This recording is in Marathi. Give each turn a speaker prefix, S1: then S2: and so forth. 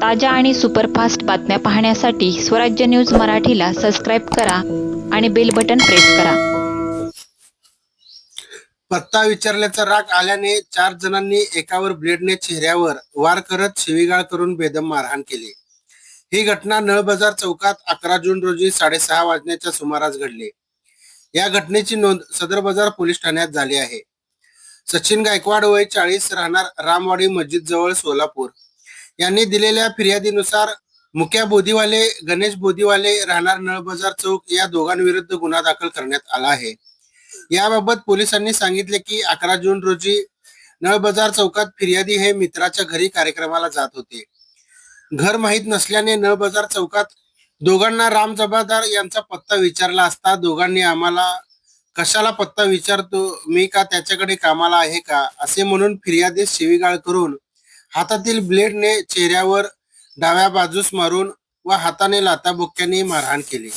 S1: ताज्या आणि सुपरफास्ट बातम्या पाहण्यासाठी स्वराज्य न्यूज मराठीला सबस्क्राईब करा आणि बेल बटन प्रेस करा.
S2: पत्ता विचारल्याचा राग आल्याने चार जणांनी एकावर ब्लेडने चेहऱ्यावर वार करत शिवीगाळ करून बेदम मारहाण केली. ही घटना नळबजार चौकात अकरा जून रोजी साडेसहा वाजण्याच्या सुमारास घडली. या घटनेची नोंद सदर बाजार पोलीस ठाण्यात झाली आहे. सचिन गायकवाड वय चाळीस राहणार रामवाडी मस्जिद जवळ सोलापूर. यांनी दिलेल्या फिर्यादीनुसार मुक्या बोधीवाले गणेश बोधीवाले राहणार नळबजार चौक या दोघांविरुद्ध गुन्हा दाखल करण्यात आला आहे. याबाबत पोलिसांनी सांगितले की अकरा जून रोजी नळबजार चौकात फिर्यादी हे मित्राच्या घरी कार्यक्रमाला जात होते. घर माहीत नसल्याने नळबजार चौकात दोघांना राम जबादार यांचा पत्ता विचारला असता दोघांनी आम्हाला कशाला पत्ता विचारतो? मी का त्याच्याकडे कामाला आहे का? असे म्हणून फिर्यादी शिवीगाळ करून हातातील ब्लेडने चेहऱ्यावर डाव्या बाजूस मारून व हाताने लाताबुक्क्यांनी मारहाण केली.